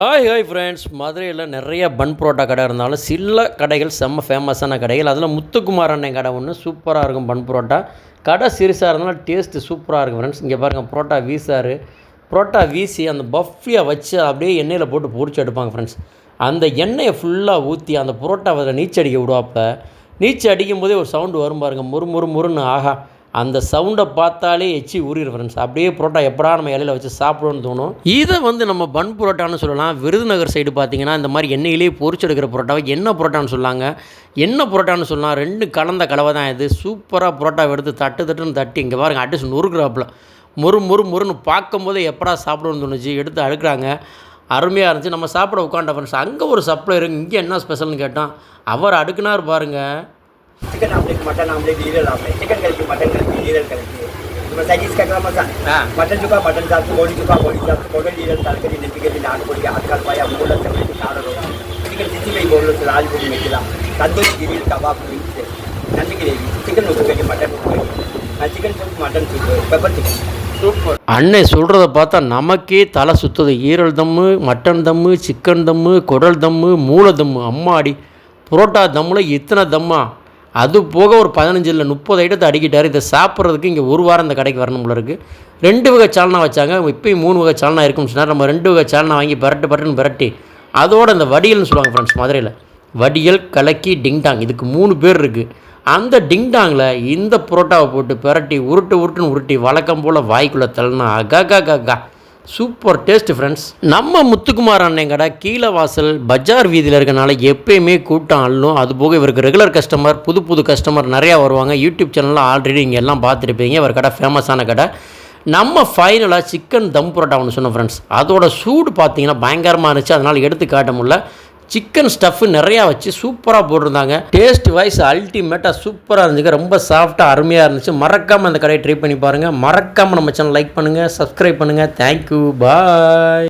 Hi hi friends மதுரையில் நிறைய பன் புரோட்டா கடை இருந்தாலும் சில கடைகள் செம்ம ஃபேமஸான கடைகள். அதில் முத்துக்குமார் அண்ணன் கடை ஒன்று சூப்பராக இருக்கும் பன் புரோட்டா. கடை சிறுசாக இருந்தாலும் டேஸ்ட்டு சூப்பராக இருக்கும் ஃப்ரெண்ட்ஸ் இங்கே பாருங்கள் புரோட்டா வீசாரு. புரோட்டா வீசி அந்த பஃபியை வச்சு அப்படியே எண்ணெயில் போட்டு பொறிச்சு எடுப்பாங்க ஃப்ரெண்ட்ஸ் அந்த எண்ணெயை ஃபுல்லாக ஊற்றி அந்த புரோட்டாவை அதில் நீச்சடிக்க விடுவாப்ப நீச்சல் அடிக்கும் போதே ஒரு சவுண்டு வரும் பாருங்கள் முறு முறு முறுன்னு ஆஹா. அந்த சவுண்டை பார்த்தாலே எச்சி ஊறிடு ஃப்ரெண்ட்ஸ் அப்படியே புரோட்டா எப்படா நம்ம இலையில வச்சு சாப்பிடுவோன்னு தோணும். இதை வந்து நம்ம பன் புரோட்டான்னு சொல்லலாம். விருதுநகர் சைடு பார்த்தீங்கன்னா இந்த மாதிரி எண்ணெயிலேயே பொரிச்செடுக்கிற புரோட்டாவை என்ன புரோட்டான்னு சொல்லாங்க. என்ன புரோட்டான்னு சொல்லலாம் ரெண்டு கலந்த கலவை தான் இது. சூப்பராக புரோட்டாவை எடுத்து தட்டு தட்டுன்னு தட்டி இங்கே பாருங்க அடிச்சு நொறுக்குறாப்புல. முறு முறு முறுன்னு பார்க்கும்போதே எப்படா சாப்பிடணும்னு தோணுச்சு. எடுத்து அடுக்குறாங்க அருமையாக இருந்துச்சு. நம்ம சாப்பிட உட்காண்ட ஃப்ரெண்ட்ஸ் அங்கே ஒரு சப்ளை இருக்குது இங்கே என்ன ஸ்பெஷல்னு கேட்டான். அவர் அடுக்குனார் பாருங்கள் சிக்கன் ஆம்லேட் மட்டன் ஆம்லேட் ஈரல் ஆம்லேட் சிக்கன் கறிக்கு மட்டன் கறிக்கு ஈரல் கறிக்கு நம்ம சைனீஸ் கேட்கலாமா சார் மட்டன் சுக்கா மட்டன் சாப்பிட்டு கோழி சுக்கா கோழி சாப்பிட்டு கொடல் ஈரல் தலைக்கறி நெத்திக்கறி நாட்டுக்கொடி ஆட்கால் பாய் மூல செவனி நாடகம் சிக்கன் சித்திமை பொருள் ராஜ்பூரி வைக்கலாம் தந்தூரி கிரில் கபாப் மீன்ஸ் நன்றி கிரேவி சிக்கன் உப்பு மட்டன் உப்பு chicken soup mutton soup pepper chicken அன்னை சொல்கிறத பார்த்தா நமக்கே தலை சுற்றுது ஈரல் தம்மு மட்டன் தம்மு சிக்கன் தம்மு குடல் தம்மு மூளை தம்மு அம்மாடி புரோட்டா தம்மில் இத்தனை தம்மா அது போக ஒரு பதினஞ்சு இல்லை முப்பது ஐட்டத்தை அடிக்கிட்டார். இதை சாப்பிட்றதுக்கு இங்கே ஒரு வாரம் இந்த கடைக்கு வரணும் போல இருக்குது ரெண்டு வகை சால்னா வச்சாங்க. இப்போயும் மூணு வகை சால்னா இருக்குன்னு சொன்னால் நம்ம ரெண்டு வகை சால்னா வாங்கி பரட்டு பரட்டுன்னு பரட்டி. அதோட இந்த வடியல்னு சொல்லுவாங்க ஃப்ரெண்ட்ஸ் மதுரையில். வடியல் கலக்கி டிங்டாங். இதுக்கு மூணு பேர் இருக்குது அந்த டிங்டாங்கில் இந்த புரோட்டாவை போட்டு பிரட்டி உருட்டு உருட்டுன்னு உருட்டி வழக்கம் போல் வாய்க்குள்ளே தள்ளினா அகா கா சூப்பர் டேஸ்ட் ஃப்ரெண்ட்ஸ் நம்ம முத்துக்குமார் அண்ணன் கடை கீழே வாசல் பஜார் வீதியில் இருக்கனால எப்பயுமே கூட்டம் அள்ளும். அது போக இவருக்கு ரெகுலர் கஸ்டமர் புது புது கஸ்டமர் நிறையா வருவாங்க. யூடியூப் சேனலில் ஆல்ரெடி இங்கே எல்லாம் பார்த்துருப்பீங்க. இவர் கடை ஃபேமஸான கடை. நம்ம ஃபைனலாக சிக்கன் தம் புரோட்டா ஒன்று சொன்னோம் ஃப்ரெண்ட்ஸ் அதோட சூடு பார்த்தீங்கன்னா பயங்கரமாக இருந்துச்சு. அதனால் எடுத்து காட்ட முடியல. சிக்கன் ஸ்டஃப் நிறையா வச்சு சூப்பராக போட்டிருந்தாங்க. டேஸ்ட் வைஸ் அல்டிமேட்டாக சூப்பராக இருந்துச்சு. ரொம்ப சாஃப்டாக அருமையாக இருந்துச்சு. மறக்காமல் அந்த கடையை ட்ரை பண்ணி பாருங்கள் மறக்காமல் நம்ம சேனல் லைக் பண்ணுங்கள் சப்ஸ்கிரைப் பண்ணுங்கள் தேங்க்யூ பாய்